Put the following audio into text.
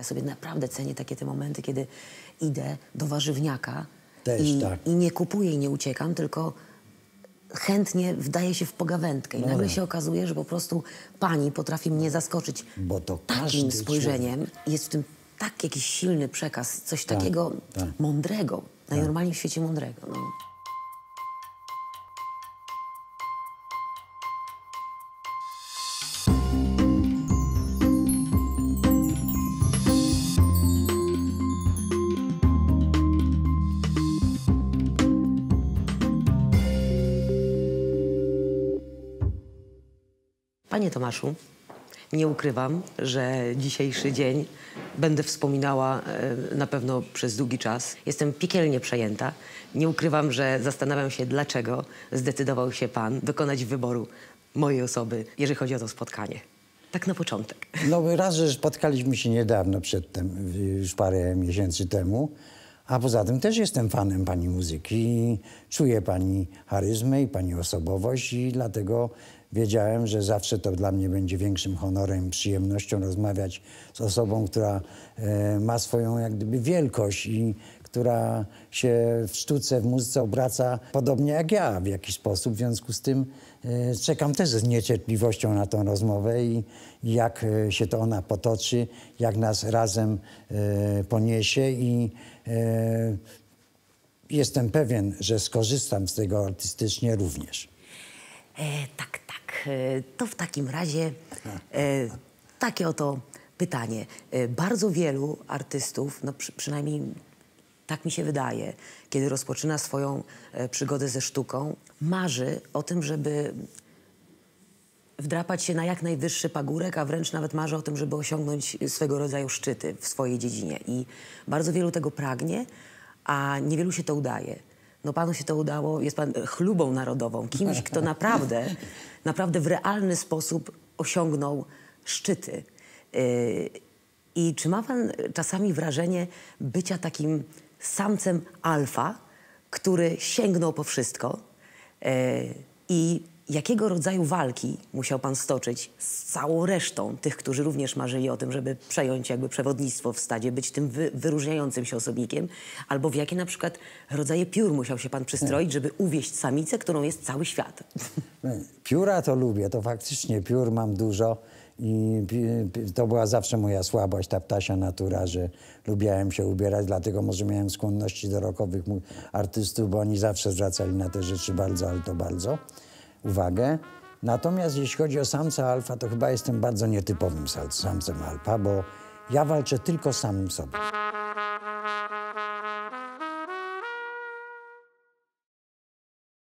Ja sobie naprawdę cenię takie te momenty, kiedy idę do warzywniaka Też i, tak. i nie kupuję i nie uciekam, tylko chętnie wdaję się w pogawędkę. I nagle się okazuje, że po prostu pani potrafi mnie zaskoczyć Bo to takim spojrzeniem. Jest w tym tak jakiś silny przekaz, coś Tak, takiego tak. mądrego, najnormalniej w świecie mądrego. No. Panie Tomaszu, nie ukrywam, że dzisiejszy dzień będę wspominała e, na pewno przez długi czas. Jestem piekielnie przejęta. Nie ukrywam, że zastanawiam się, dlaczego zdecydował się pan dokonać wyboru mojej osoby, jeżeli chodzi o to spotkanie. Tak na początek. No raz, że spotkaliśmy się niedawno przedtem, już parę miesięcy temu, a poza tym też jestem fanem pani muzyki czuję pani charyzmę i pani osobowość i dlatego wiedziałem, że zawsze to dla mnie będzie większym honorem i przyjemnością rozmawiać z osobą, która e, ma swoją jak gdyby wielkość i która się w sztuce, w muzyce obraca podobnie jak ja w jakiś sposób. W związku z tym e, czekam też z niecierpliwością na tą rozmowę i jak e, się to ona potoczy, jak nas razem poniesie i jestem pewien, że skorzystam z tego artystycznie również. E, tak, to w takim razie e, takie oto pytanie. E, bardzo wielu artystów, no przy, przynajmniej tak mi się wydaje, kiedy rozpoczyna swoją e, przygodę ze sztuką, marzy o tym, żeby wdrapać się na jak najwyższy pagórek, a wręcz nawet marzy o tym, żeby osiągnąć swego rodzaju szczyty w swojej dziedzinie. I bardzo wielu tego pragnie, a niewielu się to udaje. No panu się to udało, jest pan chlubą narodową, kimś, kto naprawdę, naprawdę w realny sposób osiągnął szczyty. Yy, I czy ma pan czasami wrażenie bycia takim samcem alfa, który sięgnął po wszystko? Yy, I jakiego rodzaju walki musiał pan stoczyć z całą resztą tych, którzy również marzyli o tym, żeby przejąć jakby przewodnictwo w stadzie, być tym wy, wyróżniającym się osobnikiem? Albo w jakie na przykład rodzaje piór musiał się pan przystroić, żeby uwieść samicę, którą jest cały świat? Pióra to lubię, to faktycznie piór mam dużo i to była zawsze moja słabość, ta ptasia natura, że lubiałem się ubierać, dlatego może miałem skłonności do rockowych mu- artystów, bo oni zawsze zwracali na te rzeczy bardzo, ale to bardzo uwagę. Natomiast jeśli chodzi o samca alfa, to chyba jestem bardzo nietypowym samcem alfa, bo ja walczę tylko samym sobą.